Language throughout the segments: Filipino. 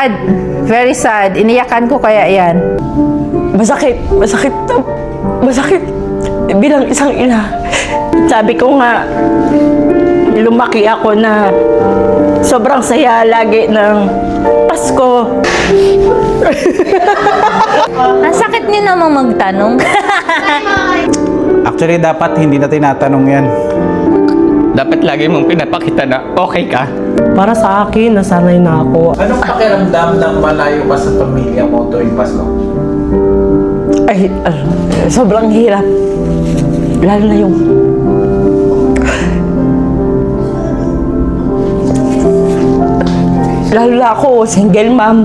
sad. Very sad. Iniyakan ko kaya yan. Masakit, masakit, masakit bilang isang ina. Sabi ko nga, lumaki ako na sobrang saya lagi ng Pasko. Ang sakit niyo namang magtanong. Actually, dapat hindi na tinatanong yan. Dapat lagi mong pinapakita na okay ka. Para sa akin, nasanay na ako. Anong pakiramdam ng malayo ka sa pamilya mo tuwing Pasko? Ay, ah, sobrang hirap. Lalo na yung... Lalo na ako, single mom.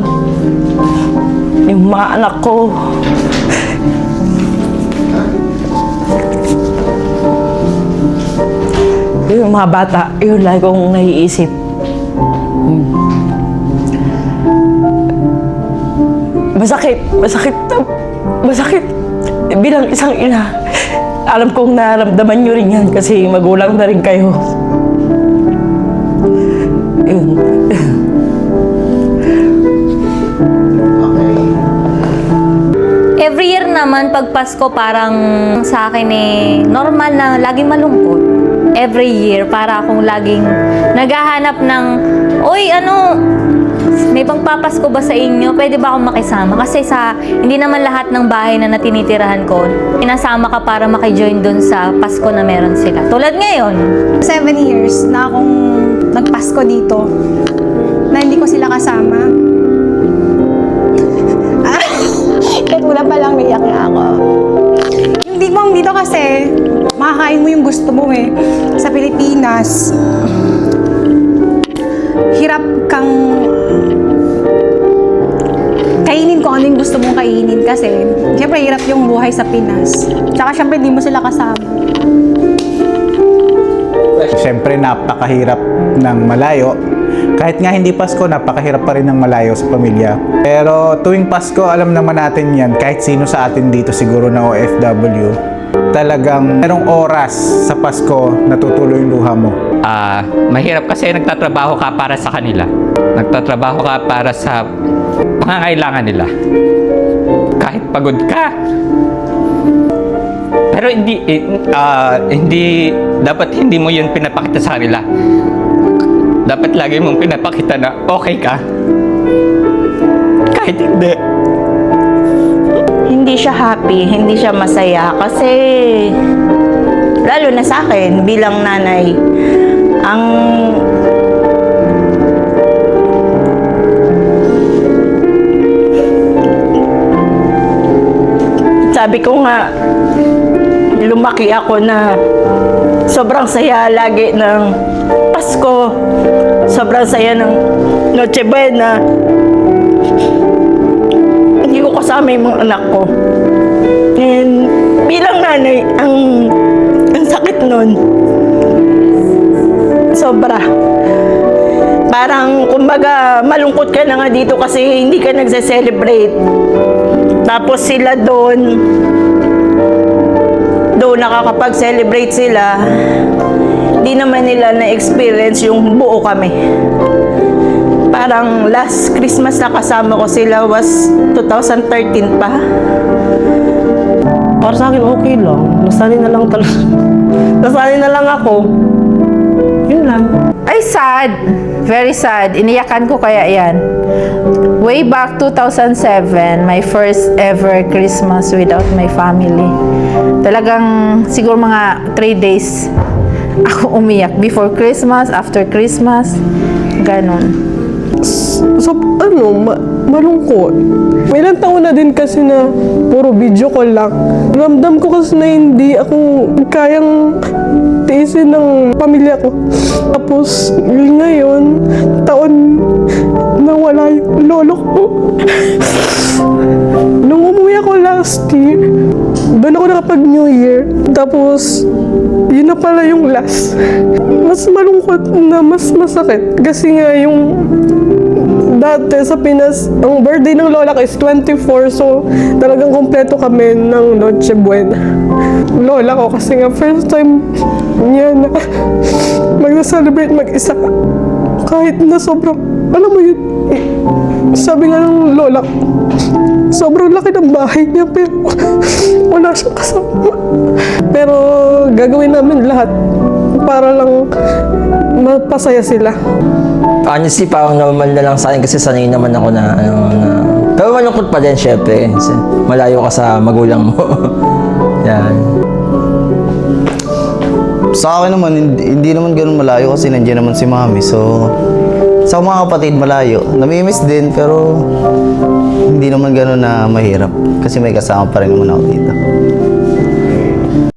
Yung mga anak ko. Yung mga bata, yun lagi kong naiisip. Hmm. Masakit, masakit, masakit. Bilang isang ina, alam kong naramdaman nyo rin yan kasi magulang na rin kayo. Yun. Every year naman, pag Pasko, parang sa akin eh, normal na laging malungkot. Every year, para akong laging naghahanap ng, Uy, ano, may pangpapasko ba sa inyo? Pwede ba akong makisama? Kasi sa, hindi naman lahat ng bahay na natinitirahan ko, inasama ka para makijoin dun sa Pasko na meron sila. Tulad ngayon, seven years na akong nagpasko dito na hindi ko sila kasama. Ah, Kahit wala pa lang naiyak na makakain mo yung gusto mo eh. Sa Pilipinas, hirap kang kainin kung ano yung gusto mong kainin kasi syempre hirap yung buhay sa Pinas. Tsaka syempre hindi mo sila kasama. Siyempre, napakahirap ng malayo. Kahit nga hindi Pasko, napakahirap pa rin ng malayo sa pamilya. Pero tuwing Pasko, alam naman natin yan, kahit sino sa atin dito siguro na OFW, talagang merong oras sa Pasko na tutuloy yung luha mo. Ah, mahirap kasi nagtatrabaho ka para sa kanila. Nagtatrabaho ka para sa pangangailangan nila. Kahit pagod ka. Pero hindi eh, ah, hindi dapat hindi mo 'yun pinapakita sa kanila. Dapat lagi mong pinapakita na okay ka. Siya happy, hindi siya masaya kasi lalo na sa akin bilang nanay ang Sabi ko nga, lumaki ako na sobrang saya lagi ng Pasko. Sobrang saya ng Noche Buena. Kasama yung mga anak ko. And bilang nanay, ang, ang sakit nun. Sobra. Parang, kumbaga, malungkot ka na nga dito kasi hindi ka nagse-celebrate. Tapos sila doon, doon nakakapag-celebrate sila, di naman nila na-experience yung buo kami. Parang last Christmas na kasama ko sila was 2013 pa. Para sa akin okay lang. Nasanay na lang talaga. Nasanay na lang ako. Yun lang. Ay, sad. Very sad. Iniyakan ko kaya yan. Way back 2007, my first ever Christmas without my family. Talagang siguro mga 3 days ako umiyak. Before Christmas, after Christmas, ganun. So, ano, ma- malungkot. Ilang taon na din kasi na puro video call lang. Ramdam ko kasi na hindi ako kayang tiisin ng pamilya ko. Tapos, ngayon, taon na wala yung lolo ko. Nung umuwi ako last year, doon ako nakapag New Year. Tapos, yun na pala yung last. Mas malungkot na mas masakit. Kasi nga yung dati sa Pinas, ang birthday ng lola ko is 24. So, talagang kompleto kami ng Noche Buena. Lola ko kasi nga first time niya na mag-celebrate mag-isa. Kahit na sobrang alam mo yun, eh, sabi nga ng lola sobrang laki ng bahay niya pero wala siyang kasama. Pero gagawin namin lahat para lang mapasaya sila. Honestly, parang normal na lang sa akin kasi sanay naman ako na, ano, na... Pero malungkot pa din, syempre. Kasi malayo ka sa magulang mo. Yan. Sa akin naman, hindi, hindi naman ganun malayo kasi nandiyan naman si mami. So, sa mga kapatid malayo. Namimiss din pero hindi naman ganun na mahirap. Kasi may kasama pa rin naman ako dito.